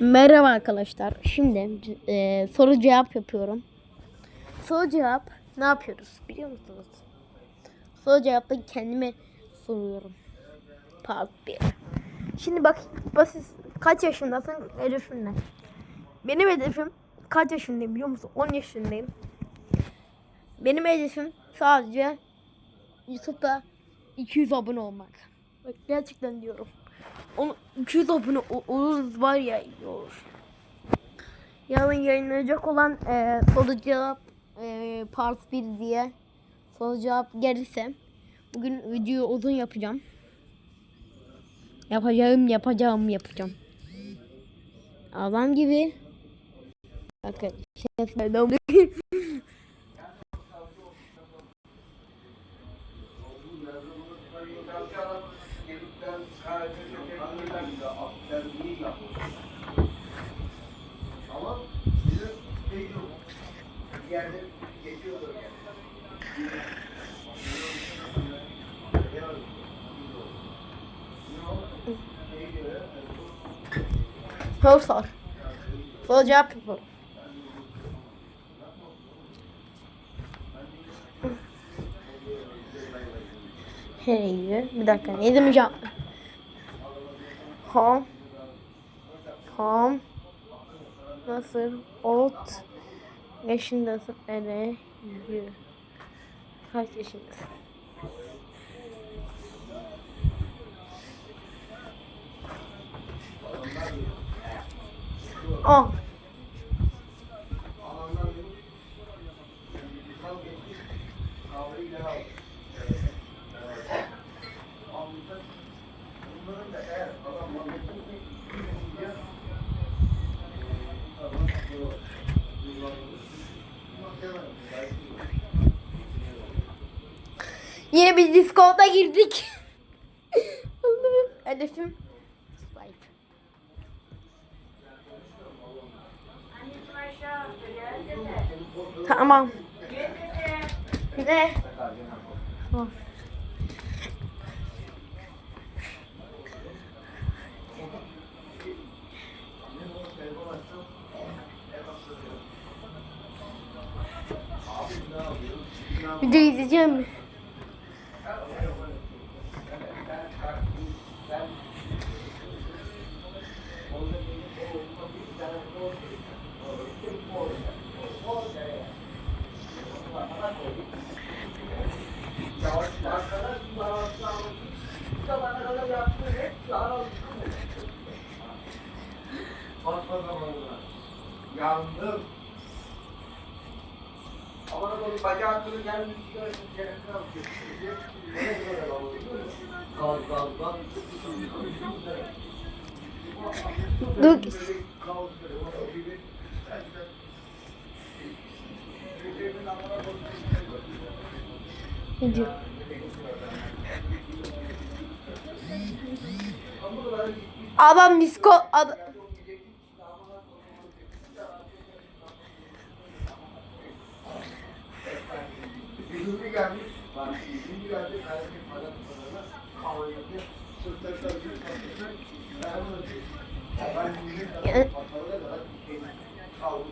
Merhaba arkadaşlar. Şimdi e, soru cevap yapıyorum. Soru cevap ne yapıyoruz biliyor musunuz? Soru cevapta kendime soruyorum. Part 1. Şimdi bak basit kaç yaşındasın hedefin ne? Benim hedefim kaç yaşındayım biliyor musun? 10 yaşındayım. Benim hedefim sadece YouTube'da 200 abone olmak. Bak gerçekten diyorum. Onu 200 abone oluruz var ya iyi olur. Yarın yayınlanacak olan e, soru cevap e, part 1 diye soru cevap gelirse bugün videoyu uzun yapacağım. Yapacağım, yapacağım, yapacağım. Adam gibi. Bakın. Şey söyledim. Ama bizim yok. Bir yerde geçiyordur yani. Sor. Soru cevap yapalım. Hey, bir dakika. Ne demeyeceğim? Ham. Ham. Nasıl? Ot. Yaşındasın. Ere. Yürü. Kaç yaşındasın? On. Yine biz Discord'a girdik. Hedefim. Swipe. Tamam. Ne? Tamam. Video izleyeceğim mi? Yandım. Ama da bacağı kırı gelmiş. Gaz Dur. Video. Adam disco ad Yüzümü gelmiş. Bak yüzümü geldi. Kaybettim. Adam parana. Kavga Sırtlar sarıcı. Ben bunu ben yüzümü Yani- Parada kadar şey kaldım.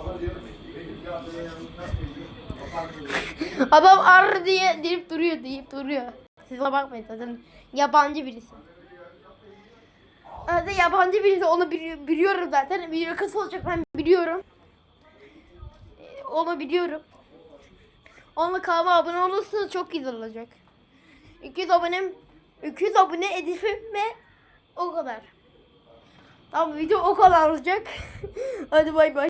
Ama diyorum benim yaptığım yanlışlar söylüyor. Kapansın. Adam ar diye deyip duruyor deyip duruyor. Siz ona bakmayın zaten yabancı birisi. Zaten yabancı birisi onu bili- biliyorum zaten. Video kısa olacak ben biliyorum. Ee, Onu biliyorum. Onunla kanalıma abone olursanız çok güzel olacak. 200 abonem 200 abone hedefim ve o kadar. Tamam video o kadar olacak. Hadi bay bay.